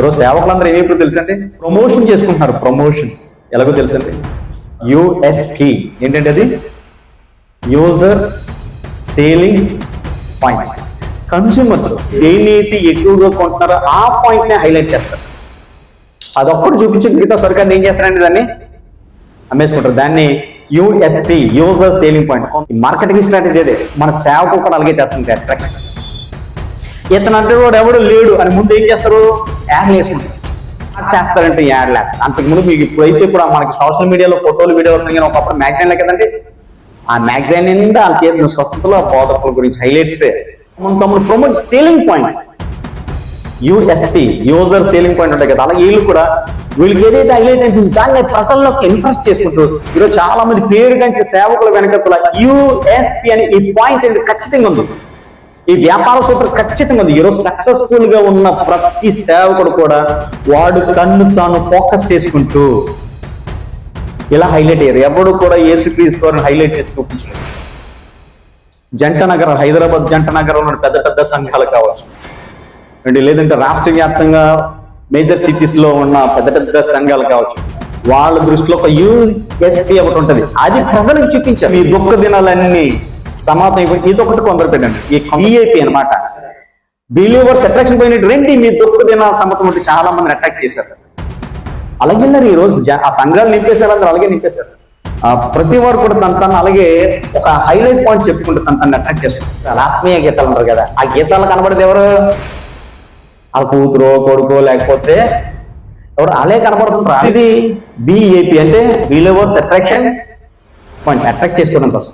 ఈరోజు సేవకులందరూ ఏమైపు తెలుసండి? ప్రమోషన్ చేసుకుంటున్నారు ప్రమోషన్స్. ఎలాగో తెలుసండి? యుఎస్పి ఏంటంటే అది? యూజర్ సేలింగ్ పాయింట్ కన్స్యూమర్స్ దేనైతే ఎక్కువగా కొంటున్నారో ఆ పాయింట్ని హైలైట్ చేస్తారు. అదొక్కటి చూపించి మిగతా సరికాన్ని ఏం చేస్తారండి దాన్ని? అమ్మేసుకుంటారు. దాన్ని USP user selling point marketing strategy అదే. మన సేవకు కూడా అలాగే చేస్తుంది అట్రాక్ట్ ఇతను అంటే వాడు ఎవడు లేడు అని ముందు ఏం చేస్తారు? యాడ్లు వేసుకుంటారు చేస్తారంటే యాడ్. లేక అంతకుముందు మీకు ఇప్పుడైతే ఇప్పుడు మనకి సోషల్ మీడియాలో ఫోటోలు వీడియో వస్తుంది కానీ ఒకప్పుడు మ్యాగజైన్ కదండి. ఆ మ్యాగజైన్ నిండా వాళ్ళు చేసిన స్వస్థతలు ఆ బోధకుల గురించి హైలైట్స్ మనం తమ్ముడు promote selling point USP user selling point ఉంటాయి కదా. అలాగే వీళ్ళు కూడా వీళ్ళకి ఏదైతే హైలైట్ అనిపించింది దాన్ని ప్రజల్లోకి ఇంప్రెస్ చేసుకుంటూ ఈరోజు చాలా మంది పేరు కంటే సేవకుల వెనకతుల యూఎస్పి అని ఈ పాయింట్ అనేది ఖచ్చితంగా ఉంది. ఈ వ్యాపార సూత్రం ఖచ్చితంగా ఉంది. ఈరోజు సక్సెస్ఫుల్గా ఉన్న ప్రతి సేవకుడు కూడా వాడు తన్ను తాను ఫోకస్ చేసుకుంటూ ఇలా హైలైట్ అయ్యారు. ఎవడు కూడా ఏసుక్రీస్ ద్వారా హైలైట్ చేసి చూపించలేదు. జంట నగరం హైదరాబాద్ జంట నగరంలో పెద్ద పెద్ద సంఘాలు కావచ్చు. అంటే లేదంటే రాష్ట్ర వ్యాప్తంగా మేజర్ సిటీస్లో ఉన్న పెద్ద పెద్ద సంఘాలు కావచ్చు. వాళ్ళ దృష్టిలో ఒక యుఎస్పి ఒకటి ఉంటది. అది ప్రజలకు చూపించారు. మీ దుఃఖ దినాలన్నీ సమాప్తం అయిపోయి ఇది ఒకటి కొందరు పెట్టండి. ఈ విఐపి అనమాట బిలీవర్స్ అట్రాక్షన్ పోయిన రండి మీ దుఃఖ దినాల సమతం ఉంటే చాలా మందిని అట్రాక్ట్ చేశారు. అలాగే వెళ్ళారు ఈ రోజు జ- ఆ సంఘాలు నింపేశారు అందరూ అలాగే నింపేశారు. ప్రతి వారు కూడా తన తను అలాగే ఒక హైలైట్ పాయింట్ చెప్పుకుంటూ తన తను అట్రాక్ట్ చేసుకుంటారు. ఆత్మీయ గీతాలు ఉంటారు కదా. ఆ గీతాలు కనబడేది ఎవరు? వాళ్ళ కూతురు కొడుకు లేకపోతే ఎవరు? అలాగే కనబడుతుంటారు. ఇది బిఏపి అంటే బిలీవర్స్ అట్రాక్షన్ పాయింట్ అట్రాక్ట్ చేసుకోవడం కోసం.